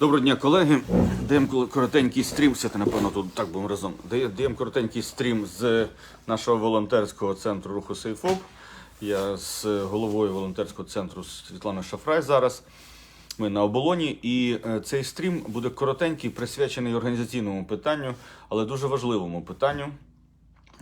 Доброго дня, колеги. Даємо коротенький стрім. Це напевно тут так будемо разом. Дає- Даємо коротенький стрім з нашого волонтерського центру руху Сейфоп. Я з головою волонтерського центру Світланою Шафрай зараз. Ми на оболоні, і е, цей стрім буде коротенький, присвячений організаційному питанню, але дуже важливому питанню.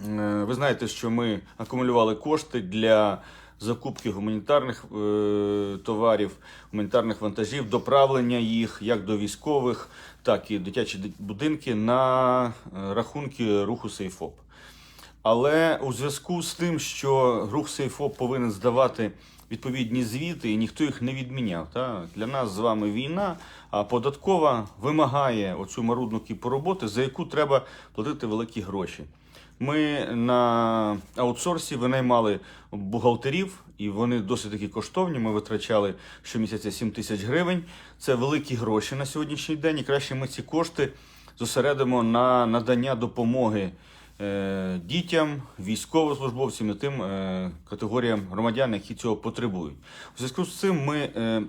Е, Ви знаєте, що ми акумулювали кошти для закупки гуманітарних е, товарів, гуманітарних вантажів, доправлення їх як до військових, так і дитячі будинки на е, рахунки руху Сейфоп. Але у зв'язку з тим, що рух Сейфоп повинен здавати відповідні звіти, і ніхто їх не відміняв. Та? Для нас з вами війна, а податкова вимагає оцю марудну кіпу роботи, за яку треба платити великі гроші. Ми на аутсорсі винаймали бухгалтерів, і вони досить таки коштовні. Ми витрачали щомісяця 7 тисяч гривень. Це великі гроші на сьогоднішній день. І краще ми ці кошти зосередимо на надання допомоги е, дітям, військовослужбовцям і тим е, категоріям громадян, які цього потребують. У зв'язку з цим ми. е,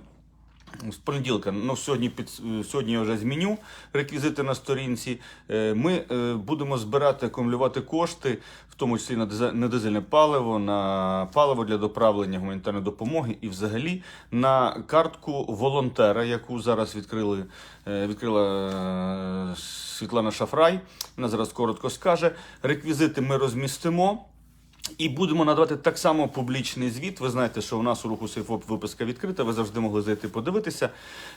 з понеділка, ну сьогодні під сьогодні я вже зміню реквізити на сторінці. Е, Ми е, будемо збирати, акумулювати кошти, в тому числі на дизе- на дизельне паливо, на паливо для доправлення гуманітарної допомоги і взагалі на картку волонтера, яку зараз відкрили, е, відкрила е, Світлана Шафрай. Вона зараз коротко скаже. Реквізити ми розмістимо. І будемо надавати так само публічний звіт. Ви знаєте, що у нас у руху Сейфоп виписка відкрита. Ви завжди могли зайти подивитися.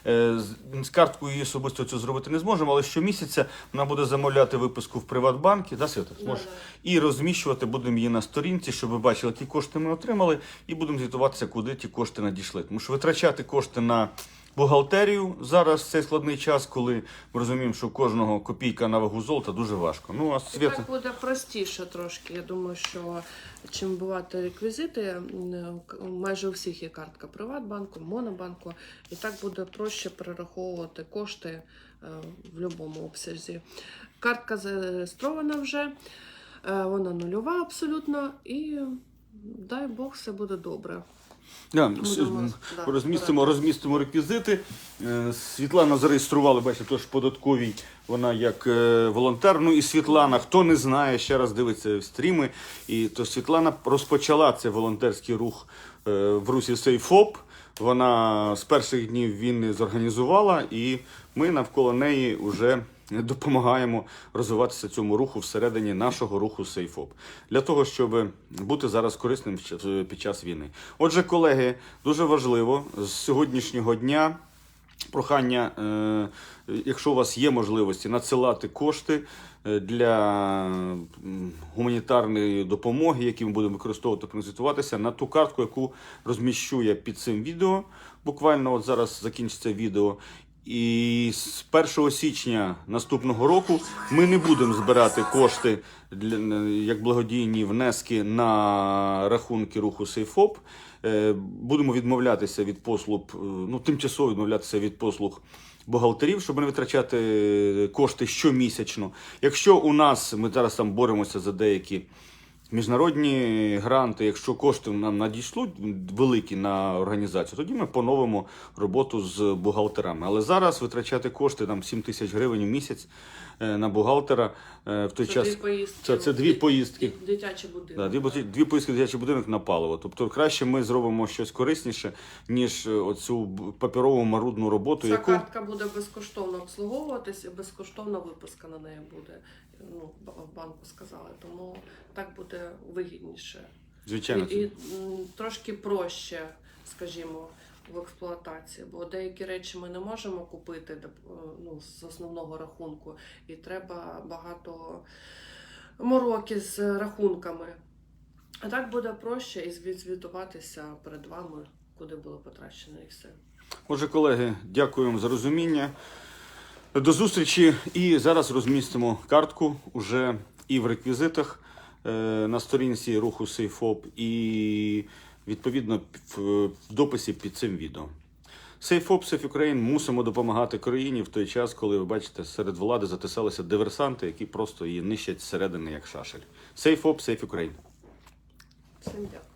Е, З з карткою її особисто це зробити не зможемо, але щомісяця вона буде замовляти виписку в Приватбанкі. Да, Свята? Зможеш? І розміщувати будемо її на сторінці, щоб ви бачили, які кошти ми отримали, і будемо звітуватися, куди ті кошти надійшли. Тому що витрачати кошти на бухгалтерію зараз в цей складний час, коли ми розуміємо, що кожного копійка на вагу золота дуже важко. Ну а Свята... Так буде простіше трошки. Я думаю, що чим бувати реквізити, майже у всіх є картка Приватбанку, Монобанку, і так буде проще перераховувати кошти е, в будь-якому обсязі. Картка зареєстрована вже, е, вона нульова абсолютно, і дай Бог, все буде добре. Да, Будемо, да, розмістимо, розмістимо реквізити. Е, Світлана зареєструвала, бачите, тож податковій вона як е, волонтер. Ну і Світлана, хто не знає, ще раз дивиться стріми. І то Світлана розпочала цей волонтерський рух е, в русі Сейфоп. Вона з перших днів війни зорганізувала, і ми навколо неї вже допомагаємо розвиватися цьому руху всередині нашого руху Сейфоп для того, щоб бути зараз корисним під час війни. Отже, колеги, дуже важливо з сьогоднішнього дня. Прохання, е, якщо у вас є можливості, надсилати кошти е, для гуманітарної допомоги, які ми будемо використовувати, презентуватися на ту картку, яку розміщу я під цим відео. Буквально от зараз закінчиться відео. І з 1 січня наступного року ми не будемо збирати кошти для, як благодійні внески на рахунки руху Сейфоп. Е, Будемо відмовлятися від послуг, е, ну тимчасово відмовлятися від послуг бухгалтерів, щоб не витрачати кошти щомісячно. Якщо у нас ми зараз там боремося за деякі міжнародні гранти, якщо кошти нам надійшлють великі на організацію, тоді ми поновимо роботу з бухгалтерами. Але зараз витрачати кошти там 7 тисяч гривень у місяць е, на бухгалтера е, в той Це час. дві поїздки. Це, це дві поїздки. Дитячі будинки. Да, дві, дві поїздки в дитячий будинок на паливо. Тобто краще ми зробимо щось корисніше, ніж е, оцю паперову марудну роботу, Ця яку картка буде безкоштовно обслуговуватися, безкоштовна виписка на неї буде. Ну, в банку сказали, тому так буде вигідніше. звичайно І, і трошки проще, скажімо, в експлуатації, бо деякі речі ми не можемо купити ну, з основного рахунку, і треба багато мороки з рахунками. А так буде проще і звітуватися перед вами, куди було потрачено, і все. Отже, колеги, дякую вам за розуміння. До зустрічі. І зараз розмістимо картку уже і в реквізитах е, на сторінці руху Сейфоп, і відповідно в, в дописі під цим відео. Сейфоп, Сейф Україн мусимо допомагати країні в той час, коли ви бачите, серед влади затисалися диверсанти, які просто її нищать зсередини як шашель. Сейфоп, Сейф Україн. Всім дякую.